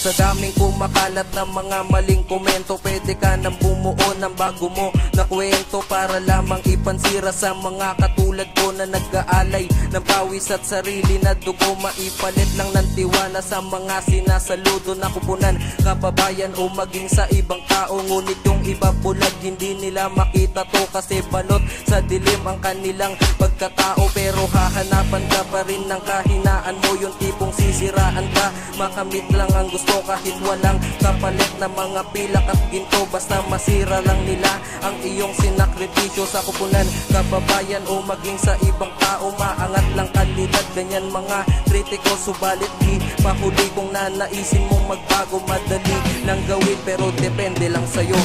Sa daming kumakalat ng mga maling komento Pwede ka nang bumuo ng bago mo na kwento Para lamang ipansira sa mga katulad ko Na nag-aalay ng pawis at sarili na dugo. Maipalit lang ng tiwala sa mga sinasaludo na kupunan Kababayan o maging sa ibang tao. Ngunit yung iba bulag hindi nila makita to Kasi balot sa dilim ang kanilang pagkatao. Pero hahanapan ka pa rin ng kahinaan mo Yung tipong sisiraan ka. Makamit lang ang gusto kahit walang kapalit na mga pilak at ginto. Basta masira lang nila ang iyong sinakripisyo sa kupunan Kababayan o maging sa ibang tao. Maangat lang kalidad ganyan mga kritiko. Subalit di pahuli kung nanaisin mong magbago Madali lang gawin pero depende lang sa'yo.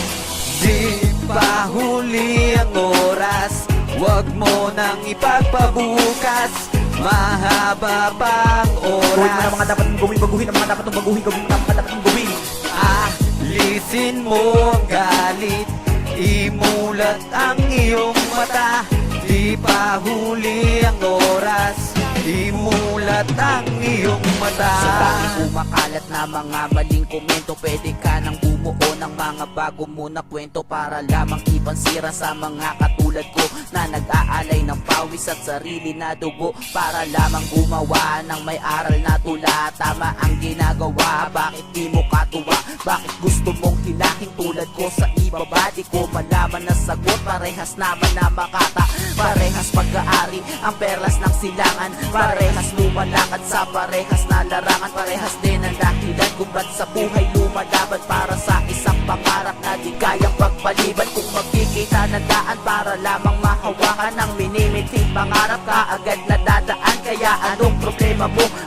Di pa huli ang oras Huwag mo nang ipagpabukas. Mahaba pang Gawin mo na oras. mga dapat mong gawin, baguhin ang mga dapat mong baguhin, gawin mo na mga dapat mong gawin. Alisin mo ang galit. Imulat ang iyong mata. Di pa huli ang oras. Imulat ang iyong mata Sa dami kumakalat na mga maling komento Pwede ka nang bumuo ng mga bago mo na kwento Para lamang ipansira sa mga katulad ko Na nag-aalay ng pawis at sarili na dugo Para lamang gumawa ng may aral na tula Tama ang ginagawa, bakit di mo katuwa? Bakit gusto mong hilaking tulad ko sa iba ba? Di ko? Malaman na sagot, parehas naman na makata? Parehas pag-aari, ang perlas ng silangan. Parehas lumalakad sa parehas na larangan. Parehas din ang dahilan kung ba't sa buhay lumalaban Para sa isang pangarap na di kayang pagpaliban Kung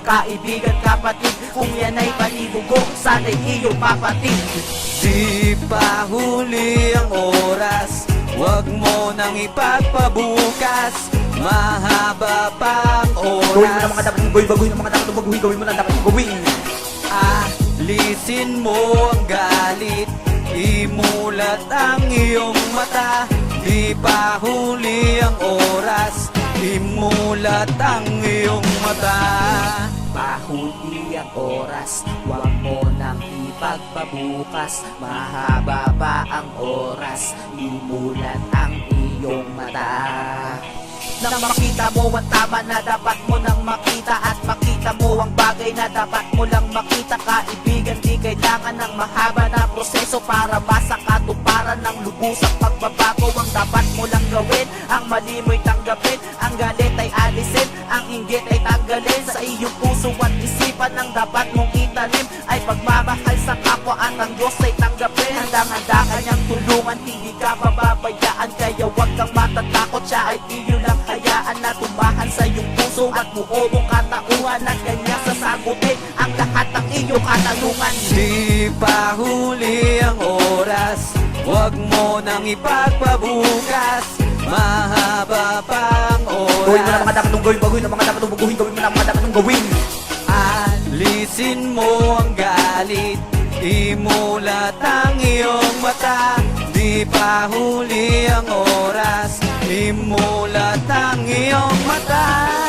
kaibigan kapatid. Kung yan ay panibugo, sana'y iyong papatid. Di pa huli ang oras. Huwag mo nang ipagpabukas. Mahaba pang Gawin mo na mga oras dapat gawin, baguhin ang mga dapat baguhin, gawin mo na dapat gawin. Alisin mo ang galit. Imulat ang iyong mata. Di pa huli ang oras. Imulat ang iyong mata Pahuli ang oras, huwag mo nang ipagpabukas. Mahaba pa ang oras, imulat ang iyong mata. Nang makita mo ang tama na dapat mo nang makita At makita mo ang bagay na dapat mo lang makita Kaibigan, di kailangan ng mahaba na proseso Para basa katuparan ng lubusang pagbabago. Ang dapat mo lang gawin, ang mali mo'y tanggapin. Ang galit ay alisin, ang inggit ay tanggalin. Sa iyong dapat mong itanim Ay pagmamahal sa kapwa at ang Diyos ay tanggapin. Handang-handa kanyang tulungan, hindi ka mababayaan. Kaya huwag kang matatakot, siya ay iyo lang hayaan Na tumahan sa iyong puso at buo mong katauhan At kanyang sasagutin ang lahat ng iyong katanungan. Di pa huli ang oras Huwag mo nang ipagpabukas. Mahaba pang Gawin mo na mga oras dapat mong gawin, baguhin ang mga dapat mong baguhin, gawin mo na mga dapat mong gawin. Alisin mo ang galit Imulat ang iyong mata. Di pa huli ang oras Imulat ang iyong mata